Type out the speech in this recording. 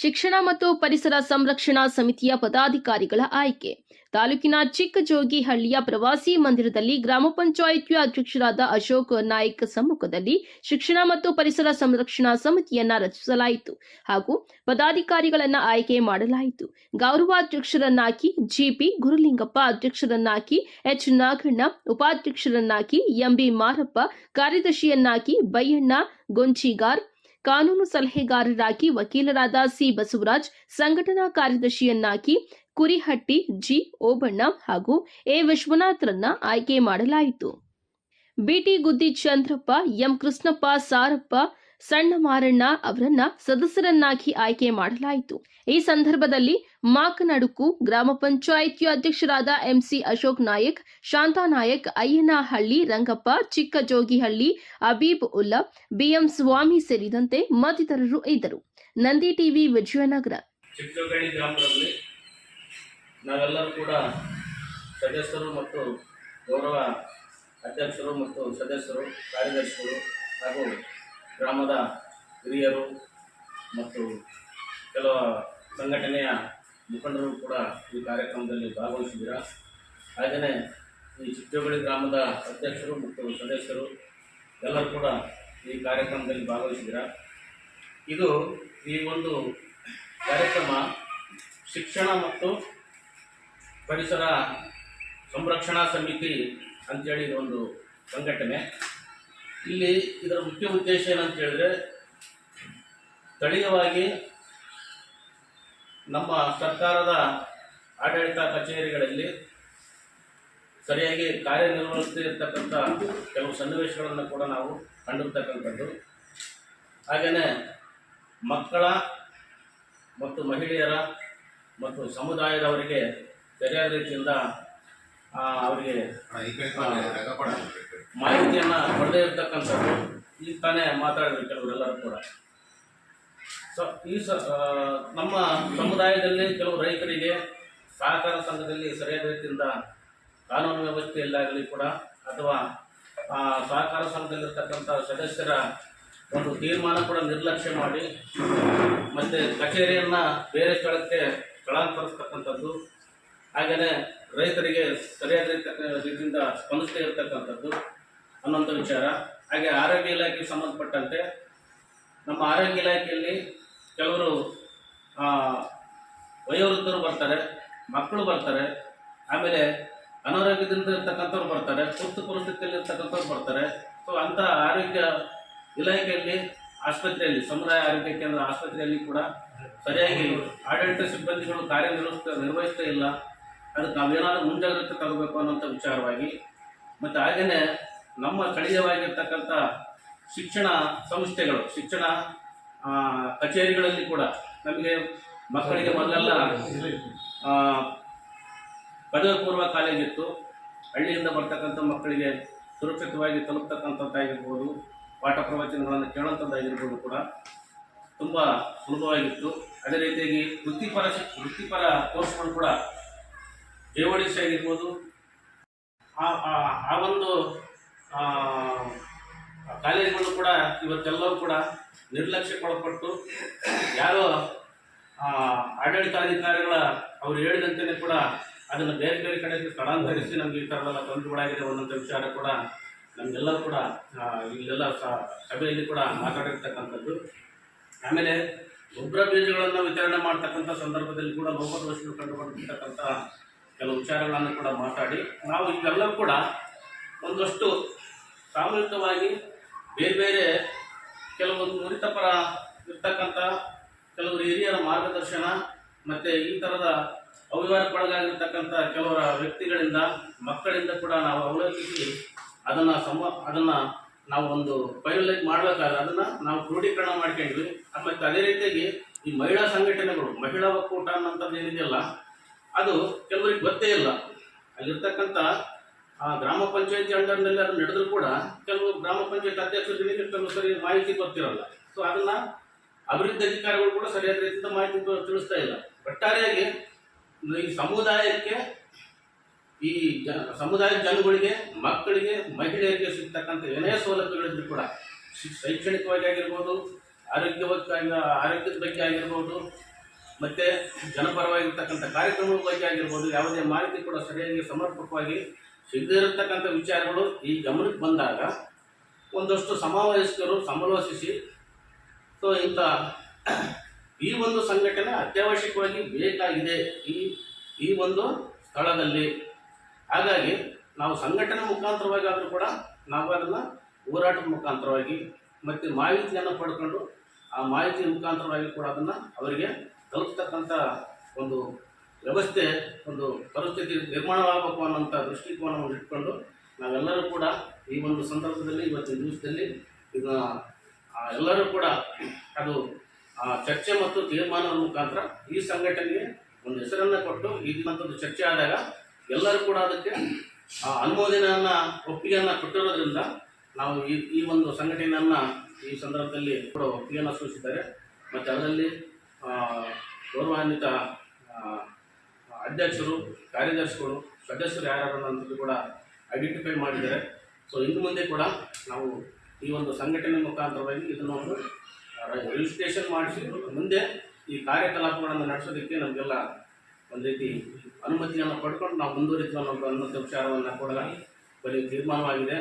ಶಿಕ್ಷಣ ಮತ್ತು ಪರಿಸರ ಸಂರಕ್ಷಣಾ ಸಮಿತಿಯ ಪದಾಧಿಕಾರಿಗಳ ಆಯ್ಕೆ. ತಾಲೂಕಿನ ಚಿಕ್ಕಜೋಗಿಹಳ್ಳಿಯ ಪ್ರವಾಸಿ ಮಂದಿರದಲ್ಲಿ ಗ್ರಾಮ ಪಂಚಾಯಿತಿಯ ಅಧ್ಯಕ್ಷರಾದ ಅಶೋಕ್ ನಾಯ್ಕ ಸಮ್ಮುಖದಲ್ಲಿ ಶಿಕ್ಷಣ ಮತ್ತು ಪರಿಸರ ಸಂರಕ್ಷಣಾ ಸಮಿತಿಯನ್ನ ರಚಿಸಲಾಯಿತು ಹಾಗೂ ಪದಾಧಿಕಾರಿಗಳನ್ನ ಆಯ್ಕೆ ಮಾಡಲಾಯಿತು. ಗೌರವಾಧ್ಯಕ್ಷರನ್ನಾಗಿ ಜಿಪಿ ಗುರುಲಿಂಗಪ್ಪ, ಅಧ್ಯಕ್ಷರನ್ನಾಗಿ ಎಚ್ ನಾಗಣ್ಣ, ಉಪಾಧ್ಯಕ್ಷರನ್ನಾಗಿ ಎಂಬಿ ಮಾರಪ್ಪ, ಕಾರ್ಯದರ್ಶಿಯನ್ನಾಗಿ ಬೈಯಣ್ಣ, ಗೊಂಚಿಗಾರ್ ಕಾನೂನು ಸಲಹೆಗಾರರಾಗಿ ವಕೀಲರಾದ ಸಿ ಬಸವರಾಜ್, ಸಂಘಟನಾ ಕಾರ್ಯದರ್ಶಿಯನ್ನಾಗಿ ಕುರಿಹಟ್ಟಿ ಜಿ ಓಬಣ್ಣ ಹಾಗೂ ಎ ವಿಶ್ವನಾಥ್ರನ್ನ ಆಯ್ಕೆ ಮಾಡಲಾಯಿತು. ಬಿಟಿ ಗುದ್ದಿ ಚಂದ್ರಪ್ಪ ಎಂ ಕೃಷ್ಣಪ್ಪ, ಸಾರಪ್ಪ ಸಣ್ಣ ಮಾರಣ್ಣ ಅವರನ್ನ ಸದಸ್ಯರನ್ನಾಗಿ ಆಯ್ಕೆ ಮಾಡಲಾಯಿತು. ಈ ಸಂದರ್ಭದಲ್ಲಿ ಮಾಕನಡುಕು ಗ್ರಾಮ ಪಂಚಾಯಿತಿಯ ಅಧ್ಯಕ್ಷರಾದ ಎಂಸಿ ಅಶೋಕ್ ನಾಯಕ್, ಶಾಂತಾ ನಾಯಕ್, ಅಯ್ಯನಹಳ್ಳಿ ರಂಗಪ್ಪ ಚಿಕ್ಕ ಜೋಗಿಹಳ್ಳಿ ಅಬೀಬ್ ಉಲ್ಲಾ, ಬಿಎಂ ಸ್ವಾಮಿ ಸೇರಿದಂತೆ ಮತ್ತಿತರರು ಇದ್ದರು. ನಂದಿ ಟಿವಿ ವಿಜಯನಗರ. ಗೌರವ ಅಧ್ಯಕ್ಷರು ಮತ್ತು ಸದಸ್ಯರು, ಕಾರ್ಯದರ್ಶಿಗಳು ಹಾಗೂ ಗ್ರಾಮದ ಹಿರಿಯರು ಮತ್ತು ಕೆಲವು ಸಂಘಟನೆಯ ಮುಖಂಡರು ಕೂಡ ಈ ಕಾರ್ಯಕ್ರಮದಲ್ಲಿ ಭಾಗವಹಿಸಿದ್ದೀರಾ? ಹಾಗೆಯೇ ಈ ಚಿಕ್ಕಜೋಗಳಿ ಗ್ರಾಮದ ಅಧ್ಯಕ್ಷರು ಮತ್ತು ಸದಸ್ಯರು ಎಲ್ಲರೂ ಕೂಡ ಈ ಕಾರ್ಯಕ್ರಮದಲ್ಲಿ ಭಾಗವಹಿಸಿದ್ದೀರಾ? ಇದು ಈ ಒಂದು ಕಾರ್ಯಕ್ರಮ ಶಿಕ್ಷಣ ಮತ್ತು ಪರಿಸರ ಸಂರಕ್ಷಣಾ ಸಮಿತಿ ಅಂತೇಳಿ ಒಂದು ಸಂಘಟನೆ. ಇಲ್ಲಿ ಇದರ ಮುಖ್ಯ ಉದ್ದೇಶ ಏನಂತ ಹೇಳಿದ್ರೆ ಸ್ಥಳೀಯವಾಗಿ ನಮ್ಮ ಸರ್ಕಾರದ ಆಡಳಿತ ಕಚೇರಿಗಳಲ್ಲಿ ಸರಿಯಾಗಿ ಕಾರ್ಯನಿರ್ವಹಿಸ್ತಿರ್ತಕ್ಕಂಥ ಕೆಲವು ಸನ್ನಿವೇಶಗಳನ್ನು ಕೂಡ ನಾವು ಕಂಡಿರ್ತಕ್ಕಂಥದ್ದು. ಹಾಗೆಯೇ ಮಕ್ಕಳ ಮತ್ತು ಮಹಿಳೆಯರ ಮತ್ತು ಸಮುದಾಯದವರಿಗೆ ಸರಿಯಾದ ರೀತಿಯಿಂದ ಅವರಿಗೆ ಮಾಹಿತಿಯನ್ನು ಪಡೆದೇ ಇರ್ತಕ್ಕಂಥದ್ದು ಇಲ್ಲಿ ತಾನೇ ಮಾತಾಡಿದ್ರು ಕೆಲವರೆಲ್ಲರೂ ಕೂಡ. ಸೊ ಈ ಸ ನಮ್ಮ ಸಮುದಾಯದಲ್ಲಿ ಕೆಲವು ರೈತರಿಗೆ ಸಹಕಾರ ಸಂಘದಲ್ಲಿ ಸರಿಯಾದ ರೀತಿಯಿಂದ ಕಾನೂನು ವ್ಯವಸ್ಥೆಯಲ್ಲಾಗಲಿ ಕೂಡ ಅಥವಾ ಆ, ಸಹಕಾರ ಸಂಘದಲ್ಲಿರ್ತಕ್ಕಂಥ ಸದಸ್ಯರ ಒಂದು ತೀರ್ಮಾನ ಕೂಡ ನಿರ್ಲಕ್ಷ್ಯ ಮಾಡಿ ಮತ್ತು ಕಚೇರಿಯನ್ನು ಬೇರೆ ಸ್ಥಳಕ್ಕೆ ಸ್ಥಳಾಂತರಿಸ್ತಕ್ಕಂಥದ್ದು ಹಾಗೆಯೇ ರೈತರಿಗೆ ಸರಿಯಾದ ರೀತಿಯಿಂದ ಸ್ಪಂದಿಸದೇ ಇರತಕ್ಕಂಥದ್ದು ಅನ್ನೋಂಥ ವಿಚಾರ. ಹಾಗೆ ಆರೋಗ್ಯ ಇಲಾಖೆಗೆ ಸಂಬಂಧಪಟ್ಟಂತೆ ನಮ್ಮ ಆರೋಗ್ಯ ಇಲಾಖೆಯಲ್ಲಿ ಕೆಲವರು ವಯೋವೃದ್ಧರು ಬರ್ತಾರೆ, ಮಕ್ಕಳು ಬರ್ತಾರೆ, ಆಮೇಲೆ ಅನಾರೋಗ್ಯದಿಂದ ಇರ್ತಕ್ಕಂಥವ್ರು ಬರ್ತಾರೆ, ತುರ್ತು ಪರಿಸ್ಥಿತಿಯಲ್ಲಿ ಇರ್ತಕ್ಕಂಥವ್ರು ಬರ್ತಾರೆ. ಸೊ ಅಂಥ ಆರೋಗ್ಯ ಇಲಾಖೆಯಲ್ಲಿ ಆಸ್ಪತ್ರೆಯಲ್ಲಿ, ಸಮುದಾಯ ಆರೋಗ್ಯ ಕೇಂದ್ರ ಆಸ್ಪತ್ರೆಯಲ್ಲಿ ಕೂಡ ಸರಿಯಾಗಿ ಆಡಳಿತ ಸಿಬ್ಬಂದಿಗಳು ಕಾರ್ಯನಿರ್ವಹಿಸ್ತ, ನಿರ್ವಹಿಸ್ತಾ ಇಲ್ಲ. ಅದಕ್ಕೆ ನಾವೇನಾದ್ರೂ ಮುಂಜಾಗ್ರತೆ ತಗೋಬೇಕು ಅನ್ನೋಂಥ ವಿಚಾರವಾಗಿ, ಮತ್ತು ಹಾಗೆಯೇ ನಮ್ಮ ಸ್ಥಳೀಯವಾಗಿರ್ತಕ್ಕಂಥ ಶಿಕ್ಷಣ ಸಂಸ್ಥೆಗಳು, ಶಿಕ್ಷಣ ಕಚೇರಿಗಳಲ್ಲಿ ಕೂಡ ನಮಗೆ ಮಕ್ಕಳಿಗೆ ಮೊದಲೆಲ್ಲ ಪದವಿ ಪೂರ್ವ ಕಾಲೇಜ್ ಇತ್ತು. ಹಳ್ಳಿಯಿಂದ ಬರ್ತಕ್ಕಂಥ ಮಕ್ಕಳಿಗೆ ಸುರಕ್ಷಿತವಾಗಿ ತಲುಪ್ತಕ್ಕಂಥದ್ದಾಗಿರ್ಬೋದು ಪಾಠ ಪ್ರವಚನಗಳನ್ನು ಕೇಳುವಂಥದ್ದಾಗಿರ್ಬೋದು ಕೂಡ ತುಂಬ ಸುಲಭವಾಗಿತ್ತು. ಅದೇ ರೀತಿಯಾಗಿ ವೃತ್ತಿಪರ ವೃತ್ತಿಪರ ಕೋರ್ಸ್ಗಳು ಕೂಡ ಜೆ ಒ ಡಿ ಸಿ ಆಗಿರ್ಬೋದು ಆ- ಒಂದು ಕಾಲೇಜುಗಳು ಕೂಡ, ಇವತ್ತೆಲ್ಲವೂ ಕೂಡ ನಿರ್ಲಕ್ಷ್ಯಕ್ಕೊಳಪಟ್ಟು ಯಾರೋ ಆಡಳಿತಾಧಿಕಾರಿಗಳ ಅವರು ಹೇಳಿದಂತೆಯೇ ಕೂಡ ಅದನ್ನು ಬೇರೆ ಬೇರೆ ಕಡೆಗೆ ಸ್ಥಳಾಂತರಿಸಿ ನಮಗೆ ಈ ಥರದೆಲ್ಲ ತೊಂದರೆಗಳಾಗಿದೆ ಅನ್ನೋಂಥ ವಿಚಾರ ಕೂಡ ನಮಗೆಲ್ಲರೂ ಕೂಡ ಇಲ್ಲೆಲ್ಲ ಸಭೆಯಲ್ಲಿ ಕೂಡ ಮಾತಾಡಿರ್ತಕ್ಕಂಥದ್ದು. ಆಮೇಲೆ ಗೊಬ್ಬರ ಬೀಜಗಳನ್ನು ವಿತರಣೆ ಮಾಡ್ತಕ್ಕಂಥ ಸಂದರ್ಭದಲ್ಲಿ ಕೂಡ ಲೋಪದೋಷಗಳು ಕಂಡುಕೊಂಡಿರ್ತಕ್ಕಂಥ ಕೆಲವು ವಿಚಾರಗಳನ್ನು ಕೂಡ ಮಾತಾಡಿ, ನಾವು ಇವೆಲ್ಲವೂ ಕೂಡ ಒಂದಷ್ಟು ಸಾಮೂಹಿಕವಾಗಿ ಬೇರೆ ಬೇರೆ ಕೆಲವೊಂದು ನುರಿತಪರ ಇರ್ತಕ್ಕಂಥ ಕೆಲವರು ಹಿರಿಯರ ಮಾರ್ಗದರ್ಶನ ಮತ್ತು ಈ ಥರದ ಅವ್ಯವಹಾರಕ್ಕೊಳಗಾಗಿರ್ತಕ್ಕಂಥ ಕೆಲವರ ವ್ಯಕ್ತಿಗಳಿಂದ, ಮಕ್ಕಳಿಂದ ಕೂಡ ನಾವು ಅವಲೋಕಿಸಿ ಅದನ್ನು ಸಮ ಅದನ್ನು ನಾವು ಒಂದು ಫೈನಲೈಸ್ ಮಾಡಬೇಕಾದ್ರೆ ಅದನ್ನು ನಾವು ಕ್ರೋಢೀಕರಣ ಮಾಡ್ಕೊಂಡ್ವಿ ಮತ್ತು ಅದೇ ರೀತಿಯಾಗಿ ಈ ಮಹಿಳಾ ಸಂಘಟನೆಗಳು, ಮಹಿಳಾ ಒಕ್ಕೂಟ ಅನ್ನೋಂಥದ್ದು ಏನಿದೆಯಲ್ಲ, ಅದು ಕೆಲವರಿಗೆ ಗೊತ್ತೇ ಇಲ್ಲ. ಅಲ್ಲಿರ್ತಕ್ಕಂಥ ಆ ಗ್ರಾಮ ಪಂಚಾಯತಿ ಅಂಡರ್ನಲ್ಲಿ ಅದು ನಡೆದ್ರು ಕೂಡ ಕೆಲವು ಗ್ರಾಮ ಪಂಚಾಯತ್ ಅಧ್ಯಕ್ಷರಿಗೆ ಕೆಲವು ಸರಿ ಮಾಹಿತಿ ಗೊತ್ತಿರಲ್ಲ. ಸೊ ಅದನ್ನ ಅಭಿವೃದ್ಧಿ ಅಧಿಕಾರಿಗಳು ಕೂಡ ಸರಿಯಾದ ರೀತಿಯಿಂದ ಮಾಹಿತಿ ತಿಳಿಸ್ತಾ ಇಲ್ಲ. ಒಟ್ಟಾರೆಯಾಗಿ ಈ ಸಮುದಾಯಕ್ಕೆ, ಈ ಜನ ಸಮುದಾಯದ ಜನಗಳಿಗೆ, ಮಕ್ಕಳಿಗೆ, ಮಹಿಳೆಯರಿಗೆ ಸಿಗ್ತಕ್ಕಂಥ ಏನೇ ಸೌಲಭ್ಯಗಳಿದ್ರು ಕೂಡ ಶೈಕ್ಷಣಿಕವಾಗಿ ಆಗಿರ್ಬೋದು, ಆರೋಗ್ಯವಾಗಿ, ಆರೋಗ್ಯದ ಬಗ್ಗೆ ಆಗಿರ್ಬೋದು, ಮತ್ತು ಜನಪರವಾಗಿರ್ತಕ್ಕಂಥ ಕಾರ್ಯಕ್ರಮಗಳ ಬಗ್ಗೆ ಆಗಿರ್ಬೋದು, ಯಾವುದೇ ಮಾಹಿತಿ ಕೂಡ ಸರಿಯಾಗಿ ಸಮರ್ಪಕವಾಗಿ ಸಿಗದೇ ಇರತಕ್ಕಂಥ ವಿಚಾರಗಳು ಈ ಗಮನಕ್ಕೆ ಬಂದಾಗ ಒಂದಷ್ಟು ಸಮಾವೇಶಕರು ಸಮಾಲೋಚಿಸಿ, ಸೊ ಇಂಥ ಈ ಒಂದು ಸಂಘಟನೆ ಅತ್ಯವಶ್ಯಕವಾಗಿ ಬೇಕಾಗಿದೆ ಈ ಈ ಒಂದು ಸ್ಥಳದಲ್ಲಿ. ಹಾಗಾಗಿ ನಾವು ಸಂಘಟನೆ ಮುಖಾಂತರವಾಗಿ ಆದರೂ ಕೂಡ ನಾವು ಅದನ್ನು ಹೋರಾಟದ ಮುಖಾಂತರವಾಗಿ ಮತ್ತು ಮಾಹಿತಿಯನ್ನು ಪಡ್ಕೊಂಡು ಆ ಮಾಹಿತಿ ಮುಖಾಂತರವಾಗಿ ಕೂಡ ಅದನ್ನು ಅವರಿಗೆ ತಲುಪ್ತಕ್ಕಂಥ ಒಂದು ವ್ಯವಸ್ಥೆ ಒಂದು ಪರಿಸ್ಥಿತಿ ನಿರ್ಮಾಣವಾಗಬೇಕು ಅನ್ನೋಂಥ ದೃಷ್ಟಿಕೋನವನ್ನು ಇಟ್ಕೊಂಡು ನಾವೆಲ್ಲರೂ ಕೂಡ ಈ ಒಂದು ಸಂದರ್ಭದಲ್ಲಿ ಇವತ್ತಿನ ದಿವಸದಲ್ಲಿ ಇದನ್ನ ಎಲ್ಲರೂ ಕೂಡ ಅದು ಆ, ಚರ್ಚೆ ಮತ್ತು ತೀರ್ಮಾನದ ಮುಖಾಂತರ ಈ ಸಂಘಟನೆಗೆ ಒಂದು ಹೆಸರನ್ನು ಕೊಟ್ಟು ಈಗಿನಂಥದ್ದು ಚರ್ಚೆ ಆದಾಗ ಎಲ್ಲರೂ ಕೂಡ ಅದಕ್ಕೆ ಆ, ಅನುಮೋದನೆಯನ್ನ ಒಪ್ಪಿಗೆಯನ್ನು ಕೊಟ್ಟಿರೋದ್ರಿಂದ ನಾವು ಈ ಈ ಒಂದು ಸಂಘಟನೆಯನ್ನು ಈ ಸಂದರ್ಭದಲ್ಲಿ ಕೂಡ ಒಪ್ಪಿಗೆಯನ್ನು ಸೂಚಿಸಿದ್ದಾರೆ. ಮತ್ತು ಅದರಲ್ಲಿ ಗೌರವಾನ್ವಿತ ಅಧ್ಯಕ್ಷರು, ಕಾರ್ಯದರ್ಶಿಗಳು, ಸದಸ್ಯರು ಯಾರು ಅಂತ ಕೂಡ ಐಡೆಂಟಿಫೈ ಮಾಡಿದ್ದಾರೆ. ಸೊ ಇನ್ನು ಮುಂದೆ ಕೂಡ ನಾವು ಈ ಒಂದು ಸಂಘಟನೆ ಮುಖಾಂತರವಾಗಿ ಇದನ್ನು ಒಂದು ರಿಜಿಸ್ಟ್ರೇಷನ್ ಮಾಡಿಸಿ, ಮುಂದೆ ಈ ಕಾರ್ಯಕಲಾಪಗಳನ್ನು ನಡೆಸೋದಕ್ಕೆ ನಮಗೆಲ್ಲ ಒಂದು ರೀತಿ ಅನುಮತಿಯನ್ನು ಪಡ್ಕೊಂಡು ನಾವು ಮುಂದುವರಿತೀವಿ ಅನ್ನೋ ಅನ್ನೋ ವಿಚಾರವನ್ನು ಕೂಡ ಬರೀ ತೀರ್ಮಾನವಾಗಿದೆ.